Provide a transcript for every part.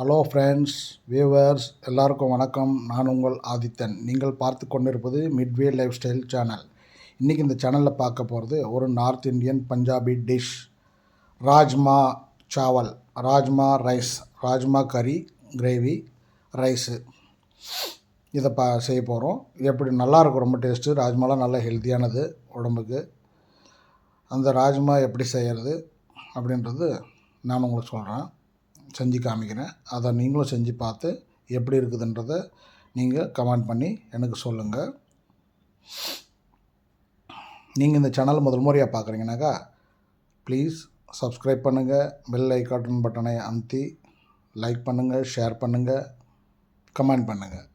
Hello friends viewers எல்லாருக்கும் வணக்கம். நான் உங்கள் ஆதித்தன். நீங்கள் பார்த்து கொண்டிருப்பது மிட்வே லைஃப் ஸ்டைல் சேனல் இன்றைக்கி இந்த சேனலில் பார்க்க போகிறது ஒரு north Indian Punjabi dish rajma chawal rajma rice rajma curry gravy rice இதை பா செய்ய போகிறோம் எப்படி நல்லாயிருக்கும்? ரொம்ப டேஸ்ட்டு ராஜ்மாலாம் நல்லா ஹெல்த்தியானது உடம்புக்கு. அந்த ராஜ்மா எப்படி செய்கிறது அப்படின்றது நான் உங்களுக்கு சொல்கிறேன் செஞ்சு காமிக்கிறேன். அதை நீங்களும் செஞ்சு பார்த்து எப்படி இருக்குதுன்றதை நீங்கள் கமெண்ட் பண்ணி எனக்கு சொல்லுங்கள் நீங்கள் இந்த சேனல் முதல் முறையாக பார்க்குறீங்கனாக்கா ப்ளீஸ் சப்ஸ்கிரைப் பண்ணுங்கள் பெல் ஐக்காட்டன் பட்டனை அமுத்தி லைக் பண்ணுங்கள் ஷேர் பண்ணுங்கள் கமெண்ட் பண்ணுங்கள்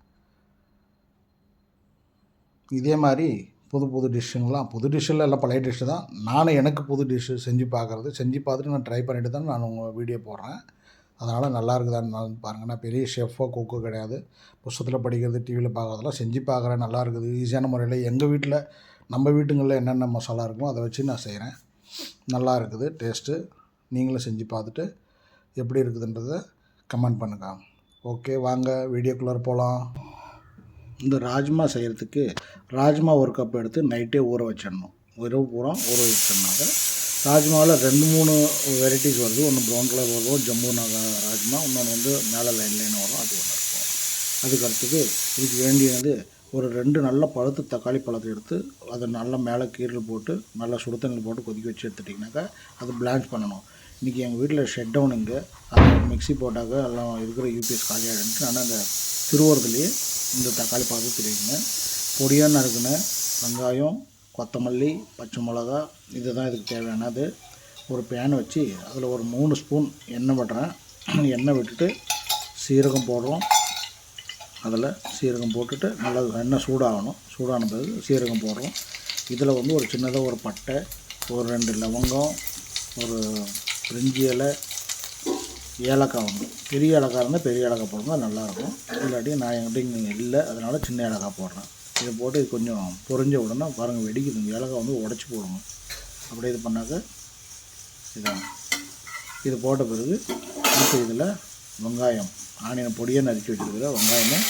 இதே மாதிரி புது புது டிஷ்ஷுங்களாம் புது டிஷ்ஷில் எல்லாம் பழைய டிஷ்ஷு தான். நானும் எனக்கு புது டிஷ்ஷு செஞ்சு பார்க்குறது செஞ்சு பார்த்துட்டு நான் ட்ரை பண்ணிவிட்டு தான் நான் உங்கள் வீடியோ போடுறேன். அதனால் நல்லா இருக்குதான்னு பாருங்கள். நான் பெரிய ஷெஃப்போ குக்கோ கிடையாது. புஸ்தகத்தில் படிக்கிறது டிவியில் பார்க்குறதெல்லாம் செஞ்சு பார்க்குறேன் நல்லா இருக்குது ஈஸியான முறையில் எங்கள் வீட்டில் நம்ம வீட்டுங்களில் என்னென்ன மசாலா இருக்குமோ அதை வச்சு நான் செய்கிறேன். நல்லா இருக்குது டேஸ்ட்டு நீங்களும் செஞ்சு பார்த்துட்டு எப்படி இருக்குதுன்றதை கமெண்ட் பண்ணுங்கள் ஓகே வாங்க வீடியோக்குள்ளே போகலாம். இந்த ராஜ்மா செய்கிறதுக்கு ராஜ்மா ஒரு கப் எடுத்து நைட்டே ஊற வச்சிடணும். இரவு பூரா ஊற வச்சிடனாக்க ராஜ்மாவில் ரெண்டு மூணு வெரைட்டிஸ் வருது. ஒன்று ப்ரௌன் கலர் வரும் ஜம்மு நகா ராஜ்மா இன்னொன்று வந்து மேலே லைன் லைன் வரும். அது ஒன்று இருக்கும். அதுக்கு அடுத்தது இதுக்கு வேண்டியது ஒரு ரெண்டு நல்ல பழுத்து தக்காளி பழத்தை எடுத்து அதை நல்லா மேலே கீரல் போட்டு நல்லா சுடு தண்ணியில் போட்டு கொதிக்க வச்சு எடுத்துட்டிங்கனாக்கா அது பிளான்ச் பண்ணணும். இன்றைக்கி எங்கள் வீட்டில் ஷட் டவுன் இங்கே. அது மிக்ஸி போட்டாக்க எல்லாம் இருக்கிற யூபிஎஸ் காலியாகிடுன்ட்டு ஆனால் அந்த திருவோரத்துலேயே இந்த தக்காளி பழத்தை தெரியுங்க பொடியாக நறுக்குன வெங்காயம் கொத்தமல்லி பச்சை மிளகா இதுதான் இதுக்கு தேவையானது ஒரு பேன் வச்சு அதில் ஒரு மூணு ஸ்பூன் எண்ணெய் விடுறேன். எண்ணெய் விட்டுட்டு சீரகம் போடுறோம். அதில் சீரகம் போட்டுட்டு நல்லா எண்ணெய் சூடாகணும். சூடான பிறகு சீரகம் போடுறோம். இதில் வந்து ஒரு சின்னதாக ஒரு பட்டை ஒரு ரெண்டு லவங்கம் ஒரு பிரிஞ்சி இலை ஏலக்காய் வந்து பெரிய ஏலக்காய் இருந்தால் பெரிய ஏலக்காய் போடுங்க நல்லாயிருக்கும் இல்லாட்டி நான் என்கிட்ட இங்கே இல்லை அதனால் சின்ன ஏலக்காய் போடுறேன். இதை போட்டு கொஞ்சம் பொரிஞ்ச உடனே பாருங்கள் வெடிக்குது. ஏலக்காய் வந்து உடச்சி போடணும் அப்படியே இது பண்ணாக்க இதான். இது போட்ட பிறகு அடுத்து இதில் வெங்காயம் ஆனியனை பொடியை நறுக்கி வச்சுருக்கிற வெங்காயமும்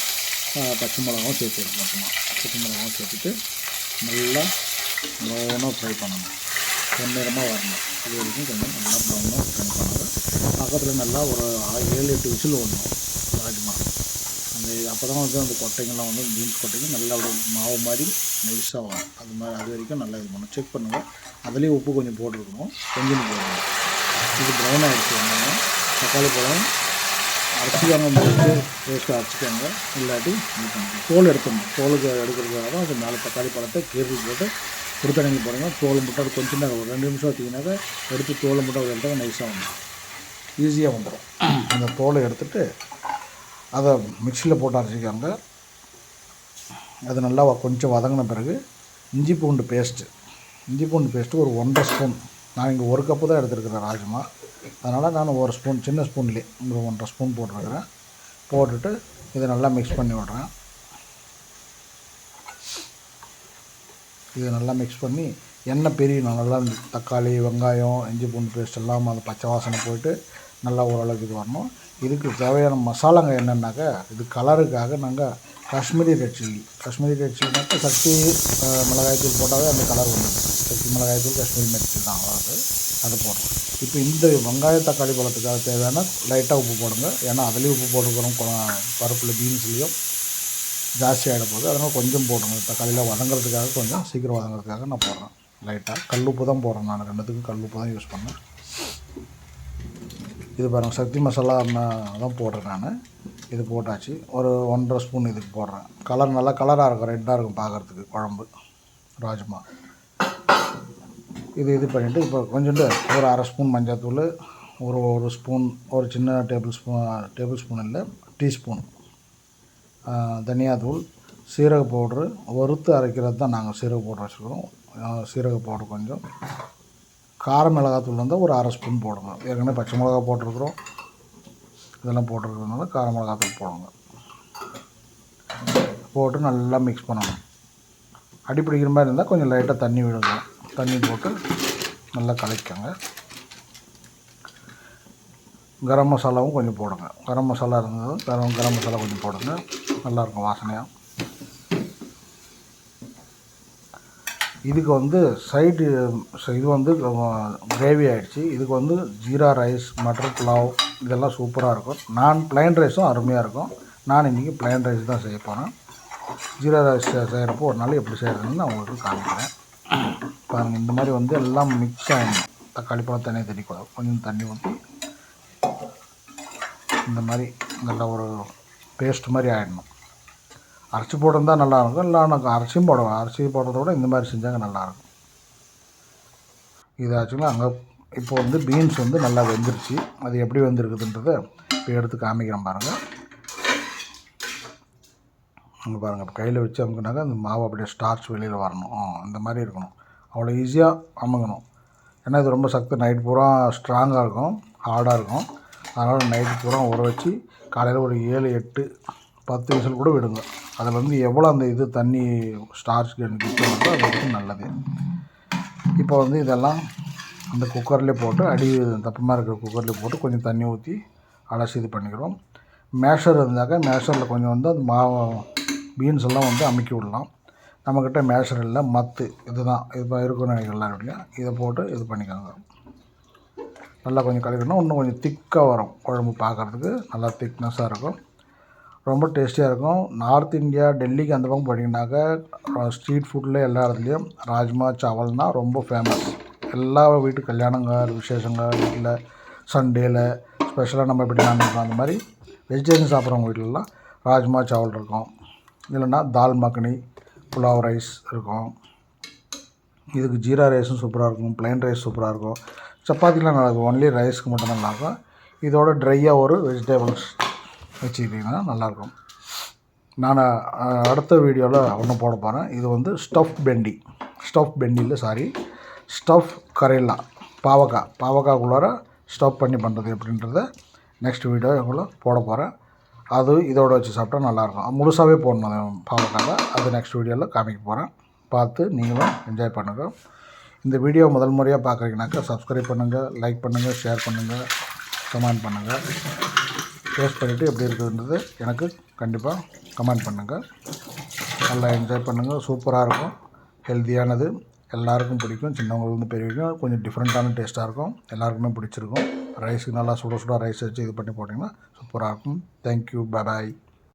பச்சை மிளகாவும் சேர்த்து மொத்தமாக பச்சை மிளகாவும் சேர்த்துட்டு நல்லா ப்ரௌனாக ஃப்ரை பண்ணணும். பொன்னிறமாக வரணும். அது வரைக்கும் கொஞ்சம் நல்லா ப்ரௌனாக ஃப்ரை பண்ணணும். பக்கத்தில் நல்லா ஒரு ஏழு எட்டு விசில் ஓடணும். ராஜ்மா. அந்த அப்போ தான் வந்து அந்த கொட்டைங்கள்லாம் வந்து பீன்ஸ் கொட்டைங்க நல்லா ஒரு மாவு மாதிரி நைஸாக வரும். அது மாதிரி அது வரைக்கும் நல்லா இது பண்ணணும் செக் பண்ணுங்கள் அதுலேயும் உப்பு கொஞ்சம் போட்டிருக்கணும். கொஞ்சம் போடணும் இது ப்ரௌன் ஆகிடுச்சு வெங்காயம் தக்காளி பழம் அரைச்சிக்காங்க முடிச்சு பேஸ்ட்டு அரைச்சிக்காங்க. இல்லாட்டி இது பண்ணுங்க தோல் எடுத்துடணும். தோலுக்கு எடுக்கிறதுக்காக தான் அது மேலே தக்காளி பழத்தை கீரல் போட்டு குருத்தணைங்க போடுங்க தோல் மட்டும் அது கொஞ்சம் நேரம் ஒரு ரெண்டு நிமிஷம் வச்சிங்கனாக்கா எடுத்து தோலை மட்டும் அதை எடுத்தால் நைஸாக வந்துடும். ஈஸியாக வந்துடும். அந்த தோலை எடுத்துகிட்டு அதை மிக்சியில் போட்டு அரைச்சிக்காங்க அது நல்லா கொஞ்சம் வதங்கின பிறகு இஞ்சி பூண்டு பேஸ்ட்டு இஞ்சி பூண்டு பேஸ்ட்டு ஒரு ஒன்றரை ஸ்பூன். நான் இங்கே ஒரு கப்பு தான் எடுத்துருக்கிறேன் ராஜ்மா. அதனால் நான் ஒரு ஸ்பூன் சின்ன ஸ்பூன்லேயே ஒரு ஒன்றரை ஸ்பூன் போட்டிருக்கிறேன். போட்டுட்டு இதை நல்லா மிக்ஸ் பண்ணி விட்றேன். இதை நல்லா மிக்ஸ் பண்ணி எண்ணெய் பெரியணும் நல்லா தக்காளி வெங்காயம் இஞ்சி பூண்டு பேஸ்ட் எல்லாம் அந்த பச்சை வாசனை போயிட்டு நல்லா ஓரளவுக்கு இது வரணும். இதுக்கு தேவையான மசாலாங்க என்னென்னாக்கா இது கலருக்காக நாங்கள் Kashmiri red chilli Kashmiri red சில்லினாக்கா Sakthi மிளகாய்த்தூள் போட்டாவே அந்த கலர் வந்துடும் சக்தி மிளகாய்த்தூள் காஷ்மீரி மிளகாய் தான். அதாவது அது போடுறோம். இப்போ இந்த வெங்காய தக்காளி பழத்துக்காக தேவையான லைட்டாக உப்பு போடுங்க. ஏன்னா அதுலேயும் உப்பு போட்டுக்கிறோம். பருப்பில் பீன்ஸ்லேயும் ஜாஸ்தியாகிட போகுது. அதனால் கொஞ்சம் போடுங்க. தக்காளியில் வதங்குறதுக்காக கொஞ்சம் சீக்கிரம் வதங்கிறதுக்காக நான் போடுறேன். லைட்டாக கல் உப்பு தான் போடுறேன். நான் ரெண்டுத்துக்கும் கல் உப்பு தான் யூஸ் பண்ணேன் இது பாருங்கள் சக்தி மசாலா தான் போடுறேன் நான். இது போட்டாச்சு. ஒரு ஒன்றரை ஸ்பூன் இதுக்கு போடுறேன். கலர் நல்லா கலராக இருக்கும் ரெட்டாக இருக்கும் பார்க்குறதுக்கு குழம்பு ராஜ்மா. இது இது பண்ணிவிட்டு இப்போ கொஞ்சோண்டு ஒரு அரை ஸ்பூன் மஞ்சள்தூள் ஒரு ஒரு ஸ்பூன் ஒரு சின்ன டேபிள் ஸ்பூன் டேபிள் ஸ்பூன் இல்லை டீஸ்பூன் தனியாத்தூள் சீரக பவுட்ரு வறுத்து அரைக்கிறது தான் நாங்கள் சீரக பவுட்ரு வச்சுருக்கோம். சீரக பவுட்ரு கொஞ்சம். கார மிளகாத்தூள் வந்து ஒரு அரை ஸ்பூன் போடுங்க ஏற்கனவே பச்சை மிளகா போட்டிருக்கிறோம். இதெல்லாம் போட்டிருக்கிறதுனால கார மிளகாத்தூள் போடுங்க. போட்டு நல்லா மிக்ஸ் பண்ணணும். அடி பிடிக்கிற மாதிரி இருந்தால் கொஞ்சம் லைட்டாக தண்ணி விடுங்க. தண்ணி போட்டு நல்லா கலக்கிக்கோங்க. கரம் மசாலாவும் கொஞ்சம் போடுங்க. கரம் மசாலா இருந்தது கரம் கரம் மசாலா கொஞ்சம் போடுங்க. நல்லாயிருக்கும் வாசனையாக இதுக்கு வந்து சைடு இது வந்து கிரேவி ஆகிடுச்சி இதுக்கு வந்து ஜீரா ரைஸ் மட்டர் புலாவ் இதெல்லாம் சூப்பராக இருக்கும். நான் ப்ளைன் ரைஸும் அருமையாக இருக்கும். நான் இன்றைக்கி ப்ளைன் ரைஸ் தான் செய்ய போகிறேன் ஜீரா ரைஸ் செய்கிறப்போ ஒரு நாள் எப்படி செய்கிறதுன்னு நான் உங்களுக்கு காமிக்கிறேன். பாருங்கள் இந்த மாதிரி வந்து எல்லாம் மிக்ஸ் ஆகிடும் தக்காளி பழம் தனியாக தண்ணி கொஞ்சம் தண்ணி ஊற்றி இந்த மாதிரி நல்ல ஒரு பேஸ்ட் மாதிரி ஆகிடணும் அரைச்சி போட்டிருந்தால் நல்லாயிருக்கும் இல்லை எனக்கு அரிசியும் போடுவேன். அரைச்சி போடுறத விட இந்த மாதிரி செஞ்சாங்க நல்லாயிருக்கும். இது ஆக்சுவலாக அங்கே இப்போ வந்து பீன்ஸ் வந்து நல்லா வெந்துருச்சு. அது எப்படி வெந்திருக்குதுன்றத இப்போ எடுத்து காமிக்கிறேன் பாருங்கள் அங்கே பாருங்கள் இப்போ கையில் வச்சு அமுக்குனாக்கா அந்த மாவு அப்படியே ஸ்டார்ச் வெளியில் வரணும். இந்த மாதிரி இருக்கணும். அவ்வளோ ஈஸியாக அமுங்கணும். ஏன்னா இது ரொம்ப சக்தி நைட் பூரா ஸ்ட்ராங்காக இருக்கும் ஹார்டாக இருக்கும். அதனால் நைட்டு பூரா ஊற வச்சு காலையில் ஒரு ஏழு எட்டு பத்து விசில் கூட விடுங்க. அதில் வந்து எவ்வளோ அந்த இது தண்ணி ஸ்டார்ச் கிச்சோ அது வரைக்கும் நல்லது. இப்போ வந்து இதெல்லாம் அந்த குக்கர்லேயே போட்டு அடி தப்பமாக இருக்கிற குக்கர்லேயே போட்டு கொஞ்சம் தண்ணி ஊற்றி அலசி இது பண்ணிக்கிறோம். மேஷர் இருந்தாக்கா மேஷரில் கொஞ்சம் வந்து அந்த மாவு பீன்ஸ் எல்லாம் வந்து அமுக்கி விடலாம். நம்மக்கிட்ட மேஷர் இல்லை மத்து. இதுதான். இப்போ இருக்கணும் நினைக்கலாம் இல்லையா? இதை போட்டு இது பண்ணிக்கோங்க. நல்லா கொஞ்சம் கலக்கணும் இன்னும் கொஞ்சம் திக்காக வரும். குழம்பு பார்க்குறதுக்கு நல்லா திக்னஸாக இருக்கும். ரொம்ப டேஸ்டியாக இருக்கும். நார்த் இந்தியா டெல்லிக்கு அந்த பக்கம் போட்டிங்கனாக்கா ஸ்ட்ரீட் ஃபுட்டில் எல்லா இடத்துலையும் ராஜ்மா சாவல்னால் ரொம்ப ஃபேமஸ் எல்லா வீட்டு கல்யாணங்கள் விசேஷங்கள் வீட்டில் சண்டேயில் ஸ்பெஷலாக நம்ம எப்படி நான் அந்த மாதிரி வெஜிடேரியன் சாப்பிட்றவங்க வீட்டிலலாம் ராஜ்மா சாவல் இருக்கும். இல்லைன்னா தால் மக்னி புலாவ் ரைஸ் இருக்கும். இதுக்கு ஜீரா ரைஸும் சூப்பராக இருக்கும். ப்ளைன் ரைஸ் சூப்பராக இருக்கும். சப்பாத்திலாம் நல்லா இருக்கும். ஒன்லி ரைஸ்க்கு மட்டும் நல்லாயிருக்கும் இதோட ட்ரையாக ஒரு வெஜிடபிள்ஸ் வச்சுக்கிட்டிங்கன்னா நல்லாயிருக்கும். நான் அடுத்த வீடியோவில் ஒன்று போட போகிறேன் இது வந்து ஸ்டஃப் பெண்டி. ஸ்டஃப் பெண்டி இல்லை சாரி. ஸ்டஃப் கரேலா பாவக்காய் பாவக்காய்க்குள்ளார ஸ்டஃப் பண்ணி பண்ணுறது எப்படின்றத நெக்ஸ்ட் வீடியோ இவ்வளோ போட போகிறேன் அது இதோட வச்சு சாப்பிட்டா நல்லாயிருக்கும். முழுசாகவே போடணும் அந்த பாவக்காவை. அது நெக்ஸ்ட் வீடியோவில் காமிக்க போகிறேன் பார்த்து நீங்களும் என்ஜாய் பண்ணுங்கள் இந்த வீடியோ முதல் முறையாக பார்க்குறீங்கனாக்கா சப்ஸ்கிரைப் பண்ணுங்கள் லைக் பண்ணுங்கள் ஷேர் பண்ணுங்கள் கமெண்ட் பண்ணுங்கள் டேஸ்ட் பண்ணிவிட்டு எப்படி இருக்குதுன்றது எனக்கு கண்டிப்பாக கமெண்ட் பண்ணுங்கள் நல்லா என்ஜாய் பண்ணுங்கள் சூப்பராக இருக்கும். ஹெல்த்தியானது எல்லாருக்கும் பிடிக்கும். சின்னவங்களுக்கு பெரியவங்க கொஞ்சம் டிஃப்ரெண்ட்டான டேஸ்ட்டாக இருக்கும். எல்லாருக்குமே பிடிச்சிருக்கும். ரைஸுக்கு நல்லா சுட சுட ரைஸ் வச்சு இது பண்ணி போட்டிங்கன்னா சூப்பராக இருக்கும். Thank you bye